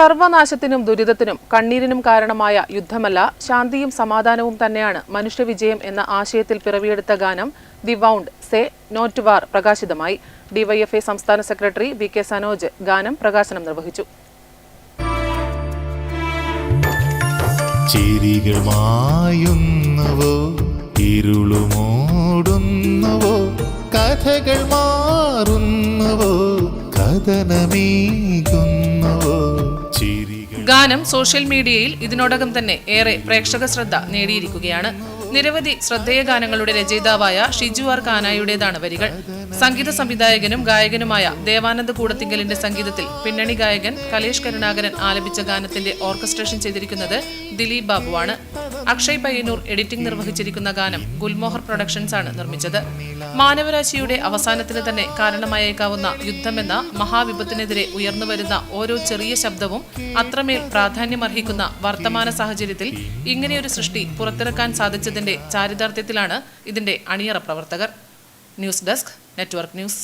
സർവനാശത്തിനും ദുരിതത്തിനും കണ്ണീരിനും കാരണമായ യുദ്ധമല്ല ശാന്തിയും സമാധാനവും തന്നെയാണ് മനുഷ്യവിജയം എന്ന ആശയത്തിൽ പിറവിയെടുത്ത ഗാനം the wound say not war പ്രകാശിതമായി. DYFI സംസ്ഥാന സെക്രട്ടറി വി കെ സനോജ് ഗാനം പ്രകാശനം നിർവഹിച്ചു. ഇരുളുമോടുന്നുവോ കഥകൾ മാറുന്നുവോ ചിരികൾ ഗാനം സോഷ്യൽ മീഡിയയിൽ ഇതിനോടകം തന്നെ ഏറെ പ്രേക്ഷക ശ്രദ്ധ നേടിയിരിക്കുകയാണ്. നിരവധി ശ്രദ്ധേയ ഗാനങ്ങളുടെ രചയിതാവായ ഷിജു ആർ കാനായുടേതാണ് വരികൾ. സംഗീത സംവിധായകനും ഗായകനുമായ ദേവാനന്ദ കൂടത്തിങ്കലിന്റെ സംഗീതത്തിൽ പിന്നണി ഗായകൻ കലേഷ് കരുണാകരൻ ആലപിച്ച ഗാനത്തിന്റെ ഓർക്കസ്ട്രേഷൻ ചെയ്തിരിക്കുന്നത് ദിലീപ് ബാബുവാണ്. അക്ഷയ് പയ്യന്നൂർ എഡിറ്റിംഗ് നിർവഹിച്ചിരിക്കുന്ന ഗാനം ഗുൽമോഹർ പ്രൊഡക്ഷൻസ് ആണ് നിർമ്മിച്ചത്. മാനവരാശിയുടെ അവസാനത്തിന് തന്നെ കാരണമായേക്കാവുന്ന യുദ്ധമെന്ന മഹാവിപത്തിനെതിരെ ഉയർന്നുവരുന്ന ഓരോ ചെറിയ ശബ്ദവും അത്രമേൽ പ്രാധാന്യമർഹിക്കുന്ന വർത്തമാന സാഹചര്യത്തിൽ ഇങ്ങനെയൊരു സൃഷ്ടി പുറത്തിറക്കാൻ സാധിച്ചതിന്റെ ചാരിതാർത്ഥ്യത്തിലാണ് ഇതിന്റെ അണിയറ പ്രവർത്തകർ. News desk network news.